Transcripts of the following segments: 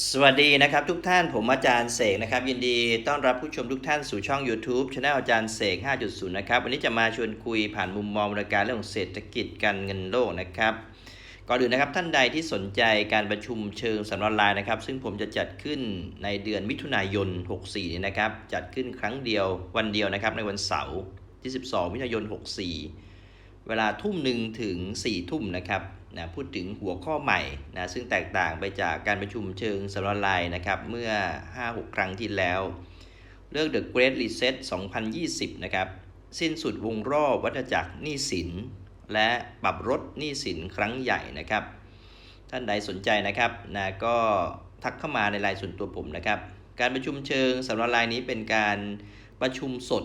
สวัสดีนะครับทุกท่านผมอาจารย์เสกนะครับ ยินดีต้อนรับผู้ชมทุกท่านสู่ช่อง YouTube Channel อาจารย์เสก 5.0 นะครับ วันนี้จะมาชวนคุยผ่านมุมมองบริการเรื่องของเศรษฐกิจการเงินโลกนะครับ ก่อนอื่นนะครับท่านใดที่สนใจการประชุมเชิงสัมมนาออนไลน์นะครับ ซึ่งผมจะจัดขึ้นในเดือนมิถุนายน 64 นี้นะครับ จัดขึ้นครั้งเดียววันเดียวนะครับในวันเสาร์ที่ 12 มิถุนายน 64 เวลาทุ่มหนึ่งถึง4ทุ่มนะครับ นะพูดถึงหัวข้อใหม่นะซึ่งแตกต่างไปจากการประชุมเชิงสัมมนาออนไลน์นะครับเมื่อ 5-6 ครั้งที่แล้ว เรื่อง The Great Reset 2020 นะครับ สิ้นสุดวงรอบวัฏจักรหนี้สิน และปรับลดหนี้สินครั้งใหญ่นะครับ ท่านใดสนใจนะครับนะก็ทักเข้ามาในไลน์ส่วนตัวผมนะครับ การประชุมเชิงสัมมนาออนไลน์นี้เป็นการประชุมสด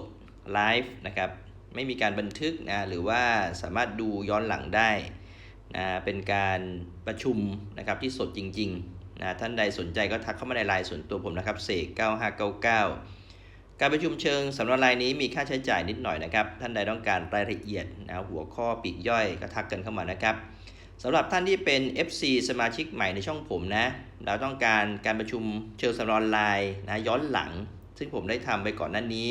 ไลฟ์นะครับไม่มีการบันทึกนะหรือว่าสามารถดูย้อนหลังได้ นะเป็นการประชุมนะครับที่สดจริงๆนะท่านใดสนใจก็ทักเข้ามาในไลน์ส่วนตัวผมนะครับเสก9599 การประชุมเชิงสำนักรายนี้มีค่าใช้จ่ายนิดหน่อยนะครับ ท่านใดต้องการรายละเอียดนะหัวข้อปีกย่อยก็ทักกันเข้ามานะครับสำหรับท่านที่เป็น FC สมาชิกใหม่ในช่องผมนะ เราต้องการการประชุมเชิงสำนักออนไลน์นะย้อนหลัง ซึ่งผมได้ทำไปก่อนหน้านี้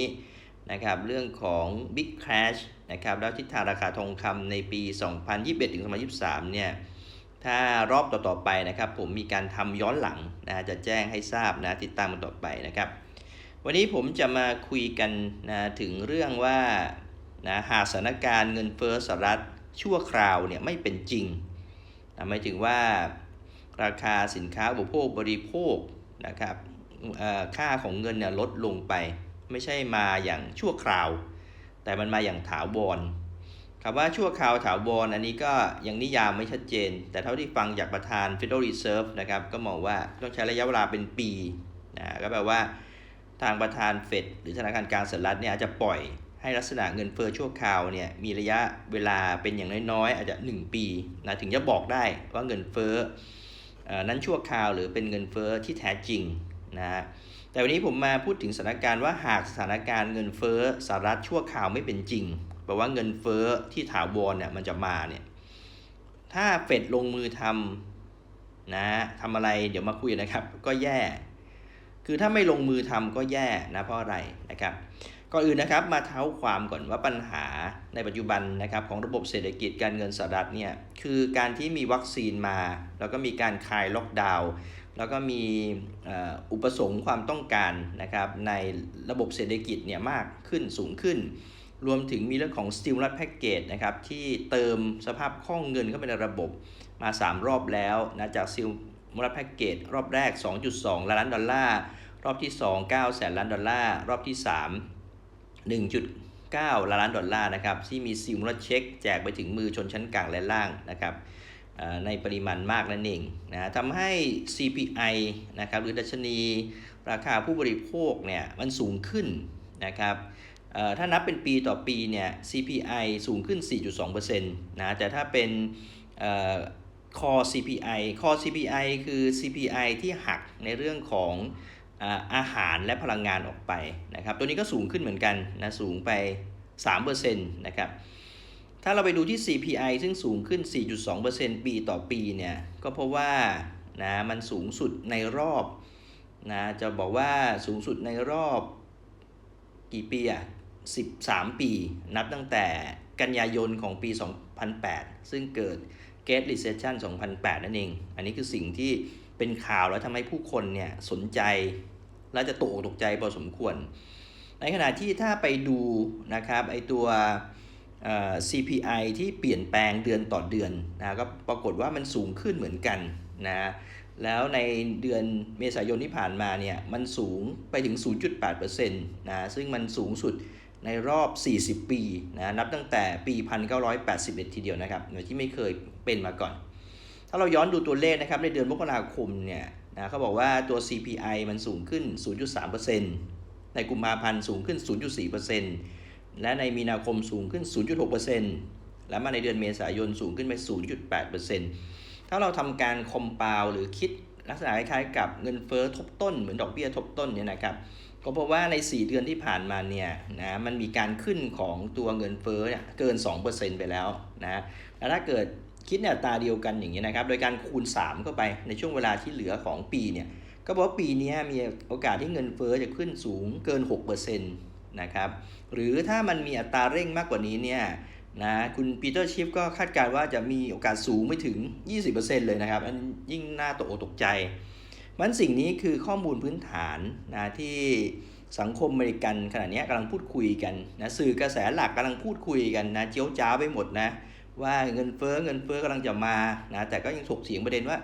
นะครับเรื่องของ Big Crash นะครับแล้วทิศทางราคาทองคำในปี 2021ถึง2023 เนี่ยถ้ารอบต่อๆไปนะครับผมมีการทำย้อนหลังนะจะแจ้งให้ทราบนะติดตามกันต่อไปนะครับ วันนี้ผมจะมาคุยกันนะถึงเรื่องว่านะหากสถานการณ์เงินเฟ้อสหรัฐชั่วคราวเนี่ยไม่เป็นจริงนะหมายถึงว่าราคาสินค้าอุปโภคบริโภคนะครับอ่อค่าของเงินเนี่ยลดลงไป ไม่ใช่มาอย่างชั่วคราว แต่มันมาอย่างถาวรคำว่าชั่วคราวถาวรอันนี้ก็ยังนิยามไม่ชัดเจน แต่เท่าที่ฟังจากประธาน Federal Reserve นะครับก็มองว่าต้องใช้ระยะเวลาเป็นปีนะก็แปลว่าทางประธานเฟดหรือธนาคารกลางสหรัฐเนี่ยอาจจะปล่อยให้ลักษณะเงินเฟ้อชั่วคราวเนี่ยมีระยะเวลาเป็นอย่างน้อยๆ อาจจะ 1 ปีนะถึงจะบอกได้ว่าเงินเฟ้อเอ่อนั้นชั่วคราวหรือเป็นเงินเฟ้อที่แท้จริงนะฮะ แต่วันนี้ผมมาพูดถึงสถานการณ์ว่าหากสถานการณ์เงินเฟ้อสหรัฐชั่วคราวไม่เป็นจริงแปลว่าเงินเฟ้อที่ถาวรเนี่ยมันจะมาเนี่ยถ้าเฟดลงมือทำนะทำอะไรเดี๋ยวมาคุยนะครับ ก็แย่ คือถ้าไม่ลงมือทำก็แย่นะเพราะอะไรนะครับก่อนอื่นนะครับมาเท้าความก่อนว่าปัญหาในปัจจุบันนะครับของระบบเศรษฐกิจการเงินสหรัฐเนี่ยคือการที่มีวัคซีนมา แล้วก็มีการคลายล็อกดาวน์ แล้วก็มีอุปสงค์ความต้องการนะครับในระบบเศรษฐกิจเนี่ยมากขึ้นสูงขึ้น รวมถึงมีเรื่องของ stimulus package นะครับที่เติมสภาพคล่องเงินเข้าไปในระบบมา 3 รอบแล้วนะจาก stimulus package รอบแรก 2.2 ล้านดอลลาร์รอบที่ 2 9 แสนล้านดอลลาร์รอบที่ 3 1.9 ล้านดอลลาร์นะครับที่มีซิมลเช็คแจกไปถึงมือชนชั้นกลางและล่างนะครับ ในปริมาณมากนั่นเองนะทำให้ CPI นะครับหรือดัชนีราคาผู้บริโภคเนี่ยมันสูงขึ้นนะครับถ้านับเป็นปีต่อปีเนี่ย CPI สูงขึ้น 4.2%นะแต่ถ้าเป็น core CPI core CPI คือ CPI ที่หักในเรื่องของอาอาหารและพลังงานออกไปนะครับ ตัวนี้ก็สูงขึ้นเหมือนกันนะ สูงไป 3%นะครับ ถ้าเราไปดูที่ CPI ซึ่งสูงขึ้น 4.2%ปีต่อปีเนี่ย ก็เพราะว่านะมันสูงสุดในรอบนะจะบอกว่าสูงสุดในรอบกี่ปีอะ13 ปี นับตั้งแต่กันยายนของปี 2008 ซึ่งเกิด Great Recession 2008 นั่นเอง อันนี้คือสิ่งที่เป็นข่าวแล้วทำให้ผู้คนเนี่ยสนใจ และจะตกตกใจพอสมควร ในขณะที่ถ้าไปดูนะครับไอตัว CPI ที่เปลี่ยนแปลงเดือนต่อเดือนนะก็ปรากฏว่ามันสูงขึ้นเหมือนกันนะแล้วในเดือนเมษายนที่ผ่านมาเนี่ยมันสูงไปถึง 0.8%นะซึ่งมันสูงสุดในรอบ 40 ปีนะนับตั้งแต่ปี 1981 ทีเดียวนะครับที่ไม่เคยเป็นมาก่อน ถ้าเราย้อนดูตัวเลขนะครับในเดือนมกราคมเนี่ยนะเขาบอกว่าตัว CPI มันสูงขึ้น 0.3%ในกุมภาพันธ์สูงขึ้น 0.4% และในมีนาคมสูงขึ้น 0.6%และมาในเดือนเมษายนสูงขึ้นไป 0.8%ถ้าเราทำการคอมเปาหรือคิดลักษณะคล้ายๆกับเงินเฟ้อทบต้นเหมือนดอกเบี้ยทบต้นเนี่ยนะครับก็เพราะว่าใน 4 เดือนที่ผ่านมาเนี่ยนะมันมีการขึ้นของตัวเงินเฟ้อเนี่ยเกิน 2%ไปแล้วนะแล้วถ้าเกิดคิดในตาเดียวกันอย่างนี้นะครับ โดยการคูณ 3 เข้าไปในช่วงเวลาที่เหลือของปีเนี่ยก็บอกว่าปีนี้มีโอกาสที่เงินเฟ้อจะขึ้นสูงเกิน 6%น นะครับ หรือถ้ามันมีอัตราเร่งมากกว่านี้เนี่ยนะคุณปีเตอร์ชิฟก็คาดการณ์ว่าจะมีโอกาสสูงไม่ถึง 20%เลยนะครับ อันยิ่งน่าตกอกตกใจ มันสิ่งนี้คือข้อมูลพื้นฐานนะที่สังคมอเมริกันขณะนี้กำลังพูดคุยกันนะสื่อกระแสหลักกำลังพูดคุยกันนะเจียวจ้าไปหมดนะว่าเงินเฟ้อเงินเฟ้อกำลังจะมานะแต่ก็ยังถกเถียงประเด็นว่า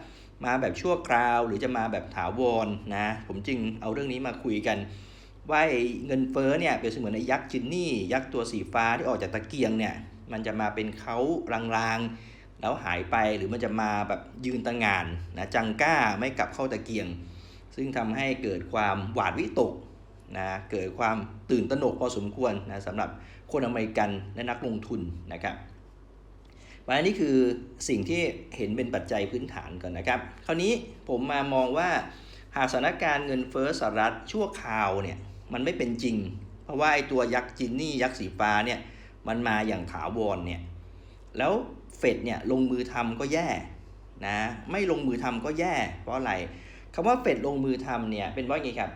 มาแบบชั่วคราว หรือจะมาแบบถาวรนะผมจึงเอาเรื่องนี้มาคุยกัน ว่าเงินเฟ้อเนี่ยเป็นเสมือนไอ้ยักษ์จินนี่ ยักษ์ตัวสีฟ้าที่ออกจากตะเกียงเนี่ยมันจะมาเป็นเขารางๆ แล้วหายไปหรือมันจะมาแบบยืนตะงานนะจังก้าไม่กลับเข้าตะเกียง ซึ่งทำให้เกิดความหวาดวิตกนะเกิดความตื่นตระหนกพอสมควรนะสำหรับคนอเมริกันและนักลงทุนนะครับวันนี้คือสิ่งที่เห็นเป็นปัจจัยพื้นฐานก่อนนะครับ คราวนี้ผมมามองว่าหากสถานการณ์เงินเฟ้อสหรัฐชั่วคราวเนี่ย มันไม่เป็นจริง เพราะว่าไอ้ตัวยักษ์จินนี่ยักษ์สีฟ้าเนี่ยมันมาอย่างถาวรเนี่ยแล้วเฟดเนี่ยลงมือทำก็แย่นะไม่ลงมือทำก็แย่ เพราะอะไรคำว่าเฟดลงมือทำเนี่ยเป็นเพราะไงครับ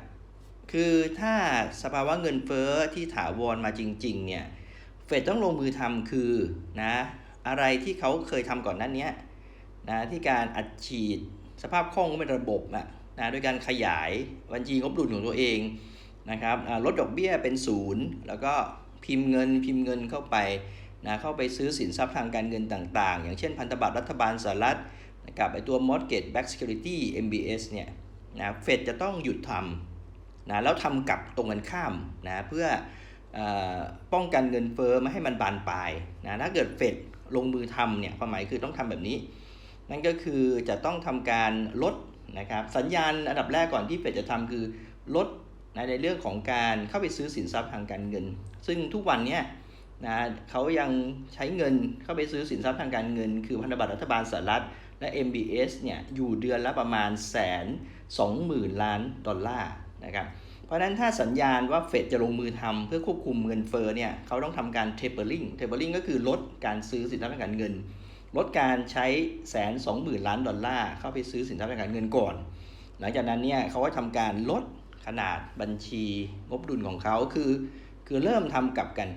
คือถ้าสภาวะเงินเฟ้อที่ถาวรมาจริง ๆ เนี่ยเฟดต้องลงมือทำคือนะอะไรที่เขาเคยทำก่อนนั้นเนี้ยนะที่การอัดฉีดสภาพคล่องเป็นระบบอะนะด้วยการขยายบัญชีงบดุลของตัวเอง นะครับลดดอกเบี้ยเป็นศูนย์แล้วก็พิมพ์เงินพิมพ์เงินเข้าไปนะเข้าไปซื้อสินทรัพย์ทางการเงินต่างๆ อย่างเช่นพันธบัตรรัฐบาลสหรัฐนะครับไอตัว mortgage backed security MBS เนี่ยนะเฟดจะต้องหยุดทำนะแล้วทำกับตรงกันข้ามนะเพื่อออป้องกันเงินเฟ้อไม่ให้มันบานปลายนะถ้าเกิดเฟดลงมือทำเนี่ยความหมายคือต้องทำแบบนี้ นั่นก็คือจะต้องทำการลดนะครับสัญญาณอันดับแรกก่อนที่เฟดจะทำคือลด นะในเรื่องของการเข้าไปซื้อสินทรัพย์ทางการเงิน ซึ่งทุกวันเนี้ยนะเขายังใช้เงินเข้าไปซื้อสินทรัพย์ทางการเงิน คือพันธบัตรรัฐบาลสหรัฐและ MBS เนี่ยอยู่เดือนละประมาณแสนสองหมื่นล้านดอลลาร์นะครับเพราะนั้นถ้าสัญญาณว่าเฟดจะลงมือทำเพื่อควบคุมเงินเฟ้อเนี่ยเขาต้องทำการ tapering tapering ก็คือลดการซื้อสินทรัพย์ทางการเงิน ลดการใช้แสนสองหมื่นล้านดอลลาร์เข้าไปซื้อสินทรัพย์ทางการเงินก่อน หลังจากนั้นเนี่ยเขาก็ทำการลด ขนาดบัญชีงบดุลของเขาคือ คือเริ่มทำกลับกัน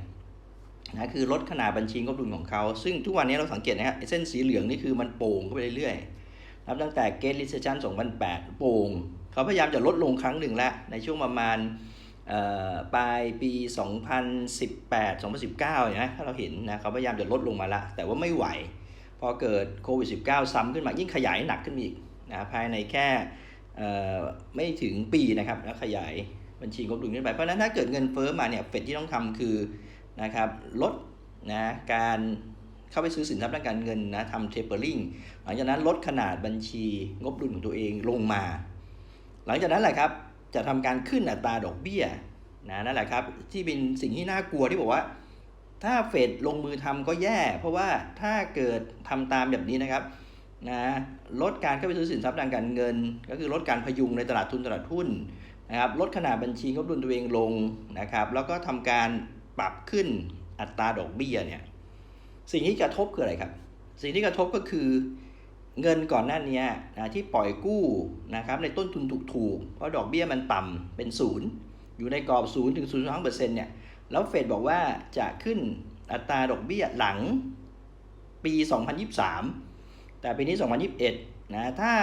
นะคือลดขนาดบัญชีงบดุลของเขา ซึ่งทุกวันนี้เราสังเกตนะครับเส้นสีเหลืองนี่คือมันโป่งเข้าไปเรื่อยๆนับตั้งแต่เกตลิเซชัน2008 โป่ง เขาพยายามจะลดลงครั้งหนึ่งแล้ว ในช่วงประมาณปลายปี 2018 2019นะถ้าเราเห็นนะเขาพยายามจะลดลงมาละ แต่ว่าไม่ไหว พอเกิดโควิด -19 ซ้ำขึ้นมายิ่งขยายหนักขึ้นอีกนะภายในแค่ ไม่ถึงปีนะครับแล้วขยายบัญชีงบดุลขึ้นไปเพราะฉะนั้นถ้าเกิดเงินเฟ้อมาเนี่ยเฟดที่ต้องทำคือนะครับลดนะการเข้าไปซื้อสินทรัพย์ทางการเงินนะทำ tapering หลังจากนั้นลดขนาดบัญชีงบดุลของตัวเองลงมา หลังจากนั้นแหละครับจะทำการขึ้นอัตราดอกเบี้ยนะนั่นแหละครับที่เป็นสิ่งที่น่ากลัวที่บอกว่า ถ้าเฟดลงมือทำก็แย่ เพราะว่าถ้าเกิดทำตามแบบนี้นะครับ นะลดการเข้าไปซื้อสินทรัพย์ทางการเงิน ก็คือลดการพยุงในตลาดทุนตลาดหุ้นนะครับลดขนาดบัญชีงบดุลตัวเองลงนะครับแล้วก็ทำการปรับขึ้นอัตราดอกเบี้ยเนี่ยสิ่งที่กระทบคืออะไรครับ สิ่งที่กระทบก็คือเงินก่อนหน้านี้นะที่ปล่อยกู้นะครับในต้นทุนถูกๆ เพราะดอกเบี้ยมันต่ำเป็นศูนย์อยู่ในกรอบ0ถึง0.2%เนี่ยแล้วเฟดบอกว่าจะขึ้นอัตราดอกเบี้ยหลังปี 2023 แต่ปีนี้ 2021 นะ ถ้า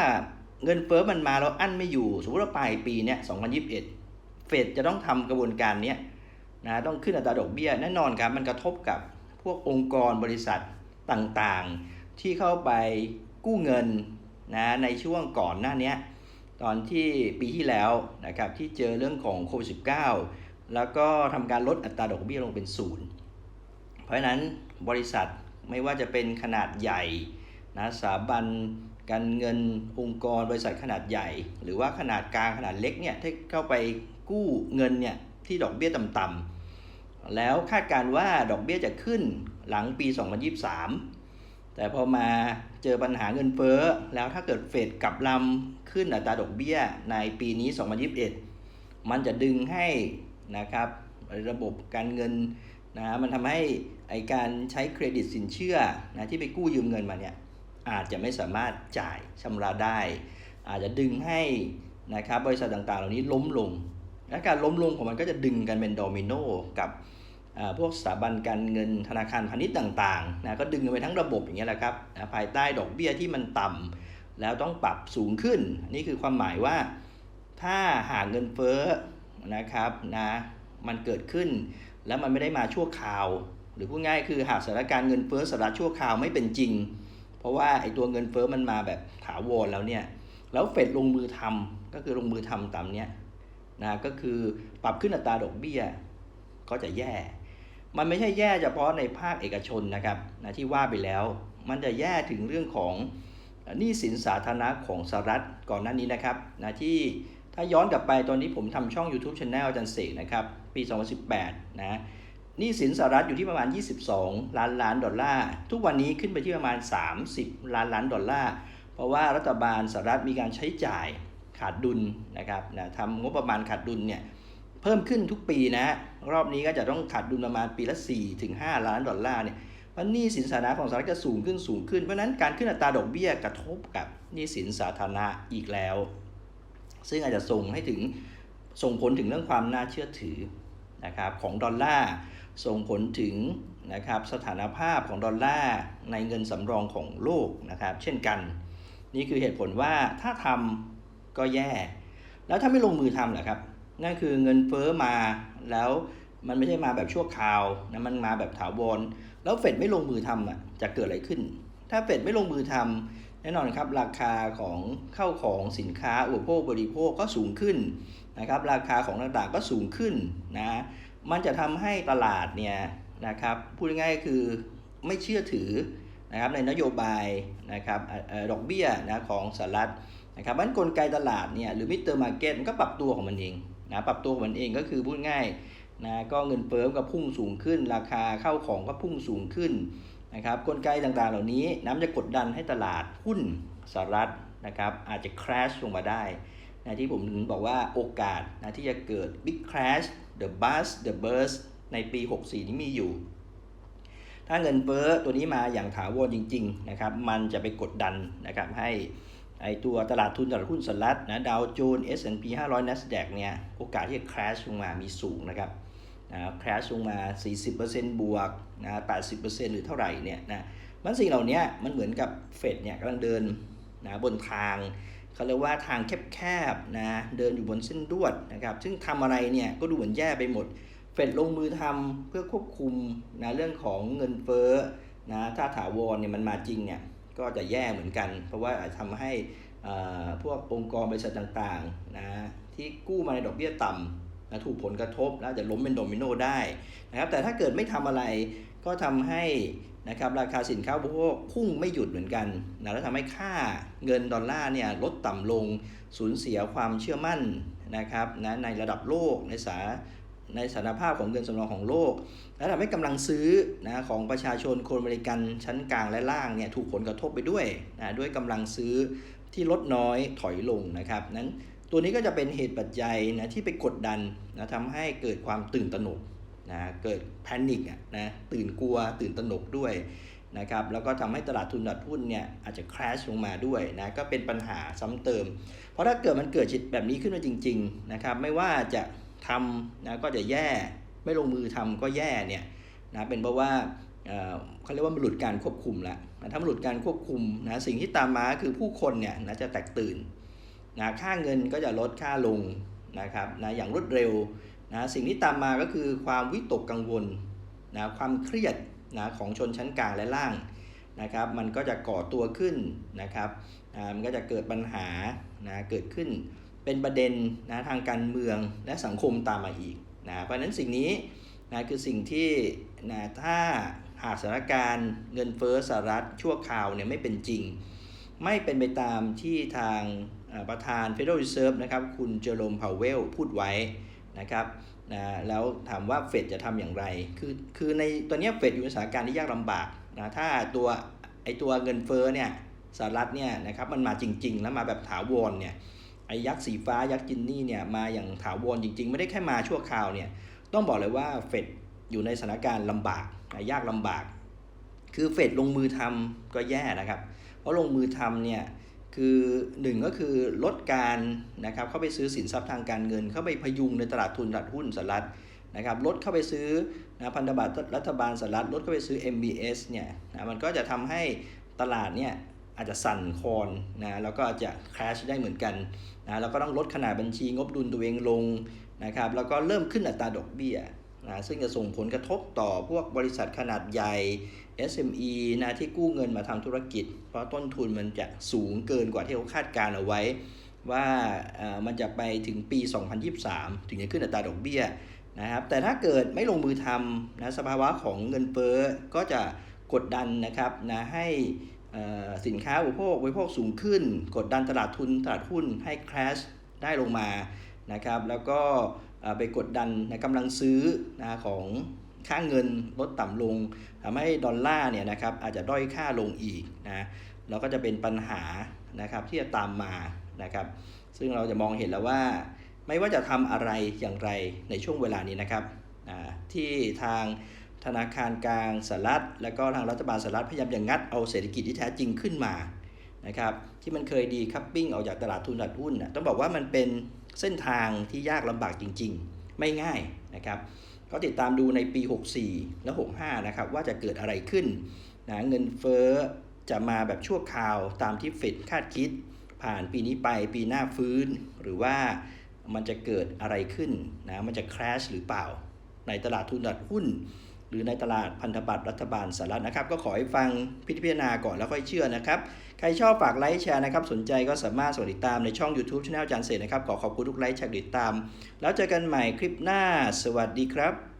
เงินเฟอ้อมันมาแล้วอั้นไม่อยู่ สมมติว่าปลายปีเนี้ย 2021 เฟดจะต้องทำกระบวนการนี้นะ ต้องขึ้นอัตราดอกเบี้ย แน่นอนครับ มันกระทบกับพวกองค์กรบริษัทต่างๆ ที่เข้าไปกู้เงินนะ ในช่วงก่อนหน้านี้ ตอนที่ปีที่แล้วนะครับ ที่เจอเรื่องของโควิด -19 แล้วก็ทำการลดอัตราดอกเบี้ยลงเป็นศูนย์ เพราะฉะนั้นบริษัทไม่ว่าจะเป็นขนาดใหญ่ นะสถาบันการเงินองค์กรบริษัทขนาดใหญ่ หรือว่าขนาดกลางขนาดเล็กเนี่ยที่เข้าไปกู้เงินเนี่ยที่ดอกเบี้ยต่ำๆแล้วคาดการว่าดอกเบี้ยจะขึ้นหลังปี 2023 แต่พอมาเจอปัญหาเงินเฟ้อ แล้วถ้าเกิดเฟดกลับลำขึ้นอัตราดอกเบี้ยในปีนี้ 2021 มันจะดึงให้นะครับระบบการเงินนะมันทำให้ไอการใช้เครดิตสินเชื่อนะที่ไปกู้ยืมเงินมาเนี่ย อาจจะไม่สามารถจ่ายชำระได้ อาจจะดึงให้นะครับบริษัทต่างๆ เหล่านี้ล้มลง และการล้มลงของมันก็จะดึงกันเป็นโดมิโนกับพวกสถาบันการเงินธนาคารพาณิชย์ต่างๆนะก็ดึงกันไปทั้งระบบอย่างเงี้ยแหละครับนะภายใต้ดอกเบี้ยที่มันต่ำแล้วต้องปรับสูงขึ้น นี่คือความหมายว่าถ้าหากเงินเฟ้อนะครับนะมันเกิดขึ้น แล้วมันไม่ได้มาชั่วคราว หรือพูดง่ายคือหากสถานการณ์เงินเฟ้อสถาชั่วคราวไม่เป็นจริง ราะว่าไอ้ตัวเงินเฟ้อมันมาแบบถาวรแล้วเนี่ย แล้วเฟดลงมือทำก็คือลงมือทำตามเนี้ยนะก็คือปรับขึ้นอัตราดอกเบี้ยก็จะแย่ มันไม่ใช่แย่เฉพาะในภาคเอกชนนะครับนะที่ว่าไปแล้ว มันจะแย่ถึงเรื่องของหนี้สินสาธารณะของสหรัฐก่อนหน้านี้นะครับนะที่ถ้าย้อนกลับไปตอนนี้ผมทำช่อง YouTube Channel อาจารย์เสกนะครับ ปี 2018 นะ หนี้สินสหรัฐอยู่ที่ประมาณ 22 ล้านล้านดอลลาร์ ทุกวันนี้ขึ้นไปที่ประมาณ 30 ล้านล้านดอลลาร์ เพราะว่ารัฐบาลสหรัฐมีการใช้จ่ายขาดดุลนะครับนะทำงบประมาณขาดดุลเนี่ยเพิ่มขึ้นทุกปีนะ รอบนี้ก็จะต้องขาดดุลประมาณปีละ4ถึง5ล้านดอลลาร์เนี่ยเพราะหนี้สินสาธารณะของสหรัฐก็สูงขึ้นสูงขึ้น เพราะฉะนั้นการขึ้นอัตราดอกเบี้ยกระทบกับหนี้สินสาธารณะอีกแล้ว ซึ่งอาจจะส่งให้ถึงส่งผลถึงเรื่องความน่าเชื่อถือนะครับของดอลลาร์ ส่งผลถึงนะครับสถานภาพของดอลลาร์ในเงินสำรองของโลกนะครับ เช่นกัน นี่คือเหตุผลว่าถ้าทำก็แย่ แล้วถ้าไม่ลงมือทำล่ะครับ นั่นคือเงินเฟ้อมาแล้วมันไม่ใช่มาแบบชั่วคราวนะมันมาแบบถาวรแล้วเฟดไม่ลงมือทำอะจะเกิดอะไรขึ้น ถ้าเฟดไม่ลงมือทำแน่นอนครับราคาของเข้าของสินค้าอุปโภคบริโภคก็สูงขึ้นนะครับราคาของต่างๆก็สูงขึ้นนะ มันจะทำให้ตลาดเนี่ยนะครับพูดง่ายๆคือไม่เชื่อถือนะครับในนโยบายนะครับออดอกเบี้ยนะของสหรัฐนะครับมันกลไกตลาดเนี่ยหรือมิเตอร์มาร์เก็ตมันก็ปรับตัวของมันเองนะปรับตัวของมันเองก็คือพูดง่ายนะก็เงินเฟ้อก็พุ่งสูงขึ้น ราคาเข้าของก็พุ่งสูงขึ้นนะครับกลไกต่างๆเหล่านี้น้ำจะกดดันให้ตลาดหุ้นสหรัฐนะครับอาจจะ crash ลงมาได้นะที่ผมถึงบอกว่าโอกาสนะที่จะเกิด big crash the bust the burst ในปี 64 นี้มีอยู่ ถ้าเงินเฟ้อตัวนี้มาอย่างถาวรจริงๆนะครับมันจะไปกดดันนะครับให้ไอตัวตลาดทุนตลาดหุ้นสหรัฐนะดาวโจนส์ S&P 500 NASDAQ เนี่ยโอกาสที่จะ crash ลงมามีสูงนะครับนะ crash ลงมา 40%บวกนะ80%หรือเท่าไหร่เนี่ยนะมันสิ่งเหล่านี้มันเหมือนกับเฟดเนี่ยกำลังเดินนะบนทาง เขาเรียกว่าทางแคบๆนะเดินอยู่บนเส้นลวดนะครับ ซึ่งทำอะไรเนี่ยก็ดูเหมือนแย่ไปหมด เฟดลงมือทำเพื่อควบคุมนะเรื่องของเงินเฟ้อนะถ้าถาวรเนี่ยมันมาจริงเนี่ยก็จะแย่เหมือนกัน เพราะว่าอาจทำให้อ่าพวกองค์กรบริษัทต่างๆนะที่กู้มาในดอกเบี้ยต่ำนะถูกผลกระทบแล้วจะล้มเป็นโดมิโนได้นะครับแต่ถ้าเกิดไม่ทำอะไรก็ทำให้ นะครับราคาสินค้าอุปโภคพุ่งไม่หยุดเหมือนกันนะแล้วทำให้ค่าเงินดอลลาร์เนี่ยลดต่ำลงสูญเสียความเชื่อมั่นนะครับนะในระดับโลกในสาในสถานภาพของเงินสำรองของโลก และทำให้กำลังซื้อนะของประชาชนคนอเมริกันชั้นกลางและล่างเนี่ยถูกผลกระทบไปด้วยนะด้วยกำลังซื้อที่ลดน้อยถอยลงนะครับนั้นตัวนี้ก็จะเป็นเหตุปัจจัยนะที่ไปกดดันนะทำให้เกิดความตื่นตระหนก นะเกิดแพนิคอะนะตื่นกลัวตื่นตระหนกด้วยนะครับแล้วก็ทำให้ตลาดทุนตลาดหุ้นเนี่ยอาจจะ crash ลงมาด้วยนะก็เป็นปัญหาซ้ำเติม เพราะถ้าเกิดมันเกิดจิตแบบนี้ขึ้นมาจริงๆนะครับไม่ว่าจะทำนะก็จะแย่ไม่ลงมือทำก็แย่เนี่ยนะเป็นเพราะว่าเออเขาเรียกว่ามันหลุดการควบคุมแล้วนะถ้ามันหลุดการควบคุมนะสิ่งที่ตามมาคือผู้คนเนี่ยนะจะแตกตื่นนะค่าเงินก็จะลดค่าลงนะครับนะอย่างรวดเร็ว นะสิ่งที่ตามมาก็คือความวิตกกังวลนะความเครียดนะของชนชั้นกลางและล่างนะครับมันก็จะก่อตัวขึ้นนะครับมันก็จะเกิดปัญหานะเกิดขึ้นเป็นประเด็นนะทางการเมืองและสังคมตามมาอีกนะเพราะนั้นสิ่งนี้นะคือสิ่งที่นะถ้าหากสถานการณ์เงินเฟ้อสหรัฐชั่วคราวเนี่ยไม่เป็นจริง ไม่เป็นไปตามที่ทางประธาน Federal Reserve นะครับคุณเจอโรมพาวเวลพูดไว้ นะครับนะแล้วถามว่าเฟดจะทำอย่างไร คือคือในตอนนี้เฟดอยู่ในสถานการณ์ที่ยากลำบากนะถ้าตัวไอตัวเงินเฟ้อเนี่ยสหรัฐเนี่ยนะครับมันมาจริง ๆ แล้วมาแบบถาวรเนี่ยไอ้ยักษ์สีฟ้ายักษ์จินนี่เนี่ยมาอย่างถาวรจริง ๆ ไม่ได้แค่มาชั่วคราวเนี่ยต้องบอกเลยว่าเฟดอยู่ในสถานการณ์ลำบากนะยากลำบาก คือเฟดลงมือทำก็แย่นะครับ เพราะลงมือทำเนี่ย คือหนึ่งก็คือลดการนะครับเข้าไปซื้อสินทรัพย์ทางการเงิน เข้าไปพยุงในตลาดทุนตลาดหุ้นสหรัฐนะครับลดเข้าไปซื้อนะพันธบัตรรัฐบาลสหรัฐลดเข้าไปซื้อ MBS เนี่ยนะมันก็จะทำให้ตลาดเนี่ยอาจจะสั่นคลอนนะแล้วก็อาจจะ crash ได้เหมือนกันนะแล้วก็ต้องลดขนาดบัญชีงบดุลตัวเองลงนะครับแล้วก็เริ่มขึ้นอัตราดอกเบี้ย นะซึ่งจะส่งผลกระทบต่อพวกบริษัทขนาดใหญ่ SME นะที่กู้เงินมาทำธุรกิจ เพราะต้นทุนมันจะสูงเกินกว่าที่เขาคาดการเอาไว้ ว่ามันจะไปถึงปี 2023 ถึงจะขึ้นอัตราดอกเบี้ยนะครับแต่ถ้าเกิดไม่ลงมือทำนะสภาวะของเงินเฟ้อก็จะกดดันนะครับนะให้สินค้าอุปโภคบริโภคสูงขึ้น กดดันตลาดทุนตลาดหุ้นให้ crash ได้ลงมานะครับแล้วก็ ไปกดดันนะกำลังซื้อนะของค่าเงินลดต่ำลงทำให้ดอลลาร์เนี่ยนะครับอาจจะด้อยค่าลงอีกนะแล้วก็จะเป็นปัญหานะครับที่จะตามมานะครับซึ่งเราจะมองเห็นแล้วว่า ไม่ว่าจะทำอะไรอย่างไรในช่วงเวลานี้นะครับที่ทางธนาคารกลางสหรัฐ และก็ทางรัฐบาลสหรัฐพยายามจะงัดเอาเศรษฐกิจที่แท้จริงขึ้นมานะครับที่มันเคยดีคัพปิ้งออกจากตลาดทุนตลาดหุ้นนะต้องบอกว่ามันเป็น เส้นทางที่ยากลำบากจริง ๆ ไม่ง่ายนะครับก็ติดตามดูในปี 64 และ 65 นะครับ ว่าจะเกิดอะไรขึ้นนะเงินเฟ้อจะมาแบบชั่วคราวตามที่เฟดคาดคิด ผ่านปีนี้ไปปีหน้าฟื้น หรือว่ามันจะเกิดอะไรขึ้นนะมันจะ crash หรือเปล่า ในตลาดทุนตลาดหุ้น หรือในตลาดพันธบัตรรัฐบาลสหรัฐนะครับ ก็ขอให้ฟังพิจารณาก่อนแล้วค่อยเชื่อนะครับ ใครชอบฝากไลค์แชร์นะครับ สนใจก็สามารถสวัสดีตามในช่อง YouTube Channel อาจานเสรนะครับ ขอขอบคุณทุกไลค์แชร์ติดตาม แล้วเจอกันใหม่คลิปหน้า สวัสดีครับ